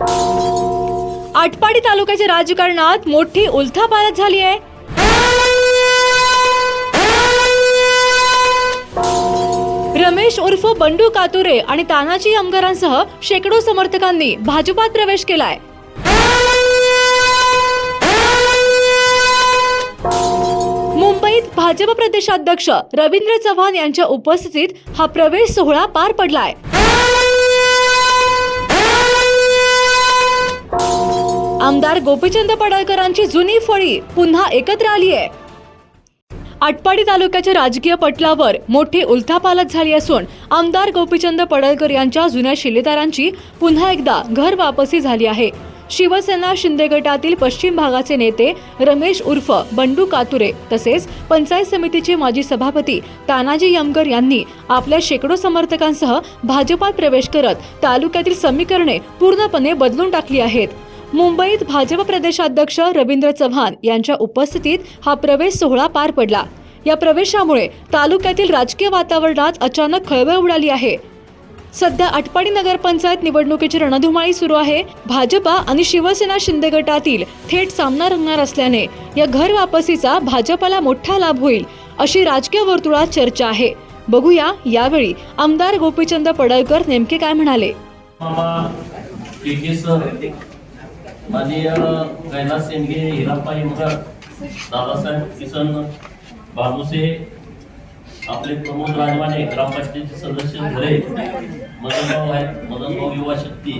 आटपाडी तालुक्याच्या राजकारणात मोठी उलथापालथ झाली आहे. रमेश उर्फ बंडू कातुरे आणि तानाजी आमदारांसह शेकडो समर्थकांनी भाजपात प्रवेश केलाय. मुंबईत भाजप प्रदेशाध्यक्ष रवींद्र चव्हाण यांच्या उपस्थितीत हा प्रवेश सोहळा पार पडलाय. आमदार गोपीचंद पडळकरांची जुनी फळी पुन्हा एकत्र आली आहे आटपाडी तालुक्याच्या राजकीय पटलावर मोठी उलथापालत झाली असून आमदार गोपीचंद पडळकर यांच्या जुन्या शिलेदारांची पुन्हा एकदा घर वापसी झाली आहे. शिवसेना शिंदे गटातील पश्चिम भागाचे नेते रमेश उर्फ बंडू कातुरे तसेच पंचायत समितीचे माजी सभापती तानाजी यमकर यांनी आपल्या शेकडो समर्थकांसह भाजपात प्रवेश करत तालुक्यातील समीकरणे पूर्णपणे बदलून टाकली आहेत. मुंबईत भाजप प्रदेशाध्यक्ष रवींद्र चव्हाण यांच्या उपस्थितीत हा प्रवेश सोहळा पार पडला. या प्रवेशामुळे तालुक्यातील राजकीय वातावरणात अचानक खळबळ उडाली आहे. सध्या आटपाडी नगरपंचायत निवडणुकीची रणधुमाळी सुरू आहे. भाजपा आणि शिवसेना शिंदे गटातील थेट सामना रंगणार असल्याने या घर वापसीचा भाजपाला मोठा लाभ होईल अशी राजकीय वर्तुळात चर्चा आहे. बघूया यावेळी आमदार गोपीचंद पडळकर नेमके काय म्हणाले. माननीय कैलास सेंडगे हिराप्पा इमकर दादासाहेब किसन बाबुसे आपले प्रमोद राजवाने ग्रामपंचायतीचे सदस्य घरे मदनभाऊ आहेत. मदनभाऊ युवा शक्ती.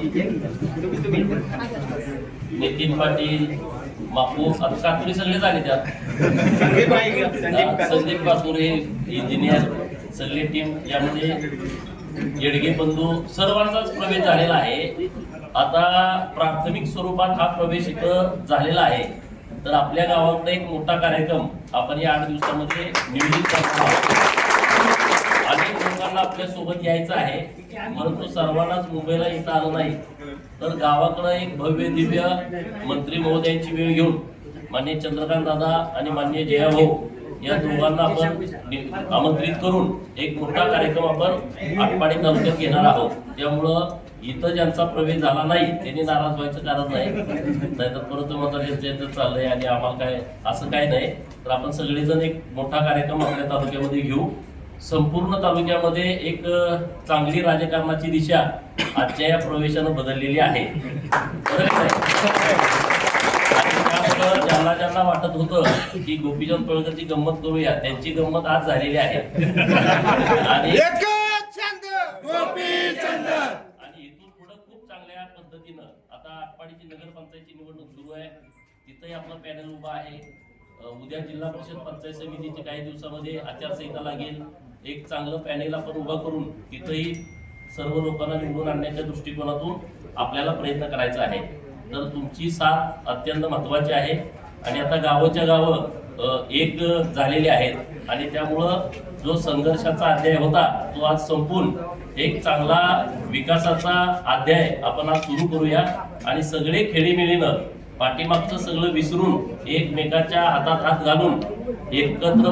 नितीन पाटील मापू आता कातुरी सगळे झाले त्यात. संदीप कातूर हे इंजिनियर सगळी टीम यामध्ये येडगे बंधू सर्वांचाच प्रवेश झालेला आहे. आता प्राथमिक स्वरूपात हा प्रवेश इथं झालेला आहे. तर आपल्या गावाकडे एक मोठा कार्यक्रम आपण या आठ दिवसामध्ये नियोजित करणार आहोत. अनेक लोकांना आपल्यासोबत यायचं आहे. परंतु सर्वांनाच मुंबईला येता आलं नाही. तर गावाकडे एक भव्य दिव्य मंत्री महोदयांची वेळ घेऊन मान्य चंद्रकांत दादा आणि माननीय जयाभाऊ या दोघांना आपण आमंत्रित करून एक मोठा कार्यक्रम आपण आटपाडी तालुक्यात घेणार आहोत. त्यामुळं इथं ज्यांचा प्रवेश झाला नाही त्यांनी नाराज व्हायचं कारण नाही. नाहीतर परत माझा यांचं चाललंय आणि आम्हाला काय असं काय नाही. तर आपण सगळेजण एक मोठा कार्यक्रम आपल्या तालुक्यामध्ये घेऊ. संपूर्ण तालुक्यामध्ये एक चांगली राजकारणाची दिशा आजच्या या प्रवेशानं बदललेली आहे. बरोबर त्यामुळं ज्यांना ज्यांना वाटत होतं की गोपीचंद पळकरची गंमत करूया त्यांची गंमत आज झालेली आहे. आणि एकच! छंद गोपीचंद! आणि इथून पुढे खूप चांगल्या पद्धतीनं आता आटपाडीची नगरपंचायतची निवडणूक सुरू आहे. तिथंही आपलं पॅनल उभा आहे. उद्या जिल्हा परिषद पंचायत समितीची काही दिवसामध्ये आचारसंहिता लागेल. एक चांगलं पॅनेल आपण उभं करून तिथंही सर्व लोकांना निवडून आणण्याच्या दृष्टिकोनातून आपल्याला प्रयत्न करायचा आहे. तर तुमची साथ अत्यंत महत्त्वाची आहे. आणि आता गावाच्या गावं एक झालेले आहेत. आणि त्यामुळं जो संघर्षाचा अध्याय होता तो आज संपून एक चांगला विकासाचा अध्याय आपण आज सुरू करूया. आणि सगळे खेळीमेळीनं पाठीमागचं सगळं विसरून एकमेकाच्या हातात हात घालून एकत्र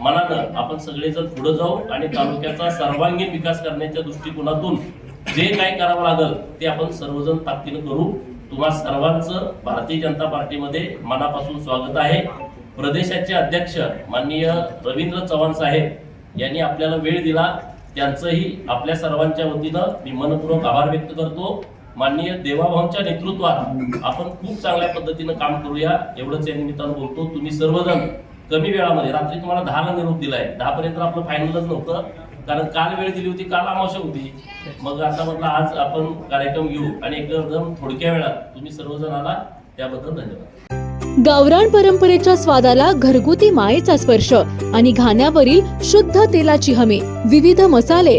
मनानं आपण सगळेजण पुढे जाऊ आणि तालुक्याचा सर्वांगीण विकास करण्याच्या दृष्टिकोनातून जे काही करावं लागेल ते आपण सर्वजण ताकदीनं करू. तुम्हा सर्वांचं भारतीय जनता पार्टीमध्ये मनापासून स्वागत आहे. प्रदेशाचे अध्यक्ष माननीय रवींद्र चव्हाण साहेब यांनी आपल्याला वेळ दिला. त्यांचंही आपल्या सर्वांच्या वतीनं मी मनपूर्वक आभार व्यक्त करतो. माननीय देवाभाऊंच्या नेतृत्वात आपण खूप चांगल्या पद्धतीनं काम करूया. एवढंच या निमित्तानं बोलतो. तुम्ही सर्वजण कमी वेळामध्ये रात्री तुम्हाला दहाला निरोप दिलाय. दहापर्यंत आपलं फायनलच नव्हतं. कारण काल वेळ दिली होती काल अमावस्या होती. मग आता म्हटलं आज आपण कार्यक्रम घेऊ आणि एकदम थोडक्या वेळात तुम्ही सर्वजण आला त्याबद्दल धन्यवाद. गावरान परंपरेच्या स्वादाला घरगुती मायेचा स्पर्श आणि घाण्यावरील शुद्ध तेलाची हमी विविध मसाले.